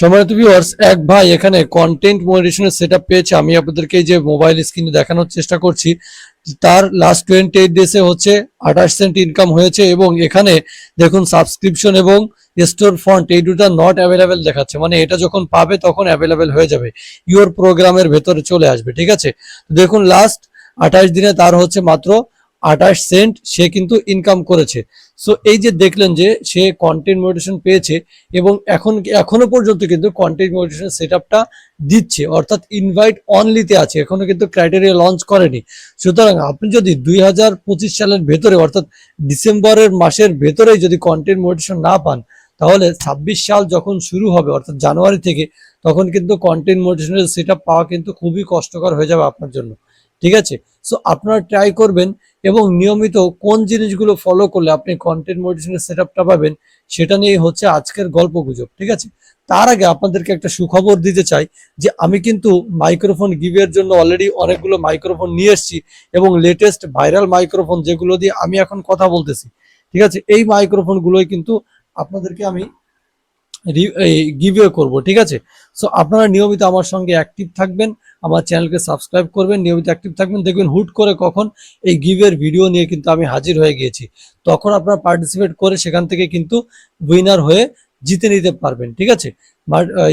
সম্মানিত ভিউয়ার্স এক ভাই এখানে কন্টেন্ট মনিটেশনের সেট আপ পেয়েছে। আমি আপনাদেরকে যে মোবাইল স্ক্রিনে দেখানোর চেষ্টা করছি, তার লাস্ট টোয়েন্টি এইট ডেসে হচ্ছে আঠাশ সেন্ট ইনকাম হয়েছে এবং এখানে দেখুন সাবস্ক্রিপশন এবং স্টোর ফন্ট এই দুটা নট অ্যাভেলেবেল দেখাচ্ছে। মানে এটা যখন পাবে তখন অ্যাভেলেবেল হয়ে যাবে। ইওর প্রোগ্রামের ভেতরে চলে আসবে, ঠিক আছে? দেখুন লাস্ট আঠাশ দিনে তার হচ্ছে মাত্র আঠাশ সেন্ট সে কিন্তু ইনকাম করেছে। সো এই যে দেখলেন যে সে কন্টেন্ট মোটিভেশন পেয়েছে এবং এখন, এখনও পর্যন্ত কিন্তু কন্টেন্ট মোটিভেশন সেট দিচ্ছে, অর্থাৎ ইনভাইট অনলিতে আছে, এখনও কিন্তু ক্রাইটেরিয়া লঞ্চ করেনি। সুতরাং আপনি যদি দুই হাজার পঁচিশ সালের ভেতরে, অর্থাৎ ডিসেম্বরের মাসের ভেতরেই যদি কন্টেন্ট মোটিভেশন না পান, তাহলে ছাব্বিশ সাল যখন শুরু হবে, অর্থাৎ জানুয়ারি থেকে, তখন কিন্তু কন্টেন্ট মোটিভেশনের সেট পাওয়া কিন্তু খুবই কষ্টকর হয়ে যাবে আপনার জন্য। ঠিক আছে? সো আপনারা ট্রাই করবেন এবং নিয়মিত কোন জিনিসগুলো ফলো করলে আপনি কন্টেন্ট মোটিভেশনের সেট আপটা পাবেন, সেটা নিয়ে হচ্ছে আজকের গল্প গুজব, ঠিক আছে? তার আগে আপনাদেরকে একটা সুখবর দিতে চাই যে আমি কিন্তু মাইক্রোফোন গিভের জন্য অলরেডি অনেকগুলো মাইক্রোফোন নিয়ে এসেছি এবং লেটেস্ট ভাইরাল মাইক্রোফোন যেগুলো দিয়ে আমি এখন কথা বলতেছি, ঠিক আছে? এই মাইক্রোফোন গুলোই কিন্তু আপনাদেরকে আমি গিভওয়ে করব, ঠিক আছে? সো আপনারা নিয়মিত আমার সঙ্গে অ্যাক্টিভ থাকবেন, আমার চ্যানেলকে সাবস্ক্রাইব করবেন, নিয়মিত অ্যাক্টিভ থাকবেন। দেখবেন হুট করে কখন এই গিভের ভিডিও নিয়ে কিন্তু আমি হাজির হয়ে গিয়েছি। তখন আপনারা পার্টিসিপেট করে সেখান থেকে কিন্তু উইনার হয়ে জিতে নিতে পারবেন, ঠিক আছে?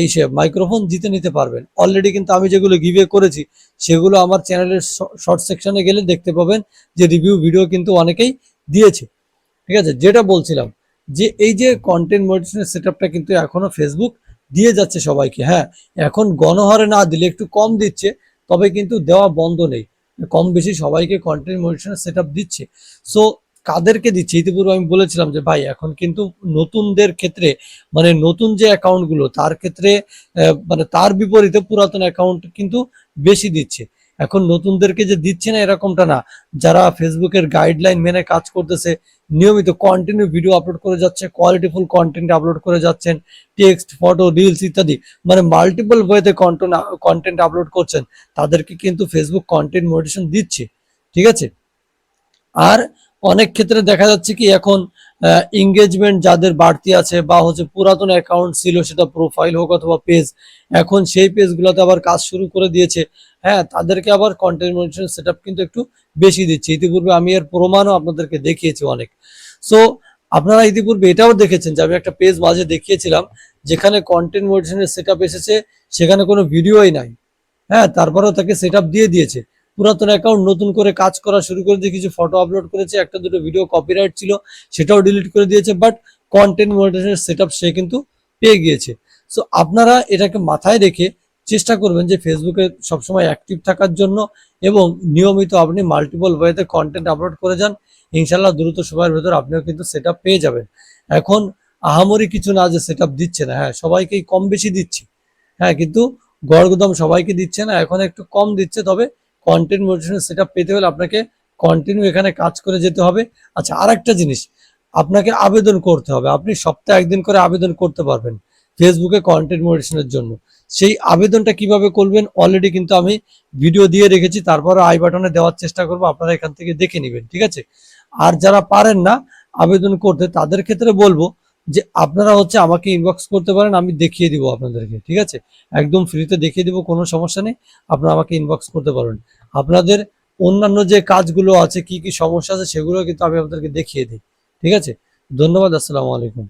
ইসে মাইক্রোফোন জিতে নিতে পারবেন। অলরেডি কিন্তু আমি যেগুলো গিভে করেছি, সেগুলো আমার চ্যানেলের শর্ট সেকশনে গেলে দেখতে পাবেন যে রিভিউ ভিডিও কিন্তু অনেকেই দিয়েছে, ঠিক আছে? যেটা বলছিলাম যে এই যে কন্টেন্ট মনিটরেশনের সেটআপটা কিন্তু এখনও ফেসবুক দিয়ে যাচ্ছে সবাইকে হ্যাঁ। এখন গণহারে না দিলে একটু কম দিচ্ছে, তবে কিন্তু দেওয়া বন্ধ নেই। কম বেশি সবাইকে কন্টেন্ট মনিটরেশনের সেটআপ দিচ্ছে। সো কাদেরকে দিচ্ছে? ইতিপূর্বে আমি বলেছিলাম যে, ভাই, এখন কিন্তু নতুনদের ক্ষেত্রে মানে নতুন যে অ্যাকাউন্টগুলো তার ক্ষেত্রে মানে তার বিপরীতে পুরাতন অ্যাকাউন্ট কিন্তু বেশি দিচ্ছে। এখন নতুনদেরকে যে দিচ্ছে না এরকমটা না। যারা ফেসবুকের গাইডলাইন মেনে কাজ করতেছে নিয়মিত কন্টিনিউ ভিডিও আপলোড করে যাচ্ছে কোয়ালিটিফুল কন্টেন্ট আপলোড করে যাচ্ছেন টেক্সট ফটো রিলস ইত্যাদি মানে মাল্টিপল ওয়েতে কন্টেন্ট কন্টেন্ট আপলোড করছেন, তাদেরকে কিন্তু ফেসবুক কন্টেন্ট মোটিভেশন দিচ্ছে, ঠিক আছে? আর অনেক ক্ষেত্রে দেখা যাচ্ছে কি এখন এঙ্গেজমেন্ট যাদের বাড়তি আছে বা হচ্ছে পুরাতন অ্যাকাউন্ট ছিল সেটা প্রোফাইল হোক অথবা পেজ এখন সেই পেজগুলোতে আবার কাজ শুরু করে দিয়েছে হ্যাঁ তাদেরকে আবার কন্টেন্ট মনিটরেশন সেট কিন্তু একটু বেশি দিচ্ছে। ইতিপূর্বে আমি এর প্রমাণও আপনাদেরকে দেখিয়েছি অনেক। সো আপনারা ইতিপূর্বে এটাও দেখেছেন যে আমি একটা পেজ মাঝে দেখিয়েছিলাম, যেখানে কন্টেন্ট মনিটরেশনের সেট এসেছে, সেখানে কোনো ভিডিওই নাই। হ্যাঁ তারপরেও তাকে সেট দিয়ে দিয়েছে। পুরাতন অ্যাকাউন্ট নতুন করে কাজ করা শুরু করে দিয়ে কিছু ফটো আপলোড করেছে, একটা দুটো ভিডিও কপিরাইট ছিল, সেটাও ডিলিট করে দিয়েছে বাট কন্টেন্ট মনিটরেশনের সেট সে কিন্তু পেয়ে গিয়েছে। সো আপনারা এটাকে মাথায় রেখে চেষ্টা করবেন যে ফেসবুকে সবসময় অ্যাক্টিভ থাকার জন্য এবং নিয়মিত আপনি মাল্টিপল ওয়েতে কন্টেন্ট আপলোড করে যান। ইনশাল্লাহ দ্রুত সময়ের ভেতর আপনিও কিন্তু সেট পেয়ে যাবেন। এখন আহামরি কিছু না যে সেট দিচ্ছে না। হ্যাঁ সবাইকেই কম বেশি দিচ্ছে। হ্যাঁ কিন্তু গড়গুদাম সবাইকে দিচ্ছে না। এখন একটু কম দিচ্ছে, তবে কন্টেন্ট মোটিভেশন সেট পেতে হলে আপনাকে কন্টিনিউ এখানে কাজ করে যেতে হবে। আচ্ছা আর জিনিস, আপনাকে আবেদন করতে হবে। আপনি সপ্তাহে একদিন করে আবেদন করতে পারবেন। ফেসবুকে কন্টেন্ট মোটিভেশনের জন্য। সেই আবেদনটা কীভাবে করবেন অলরেডি কিন্তু আমি ভিডিও দিয়ে রেখেছি তারপরে আই বাটনে দেওয়ার চেষ্টা করব, আপনারা এখান থেকে দেখে নেবেন, ঠিক আছে? আর যারা পারেন না আবেদন করতে, তাদের ক্ষেত্রে বলব যে আপনারা হচ্ছে আমাকে ইনবক্স করতে পারেন, আমি দেখিয়ে দিব আপনাদেরকে, ঠিক আছে? একদম ফ্রিতে দেখিয়ে দিব, কোনো সমস্যা নেই, আপনারা আমাকে ইনবক্স করতে পারেন আপনাদের অন্যান্য যে কাজগুলো আছে, কি কি সমস্যা আছে, সেগুলো কিন্তু আমি আপনাদেরকে দেখিয়ে দিই, ঠিক আছে? ধন্যবাদ, আসসালামু আলাইকুম।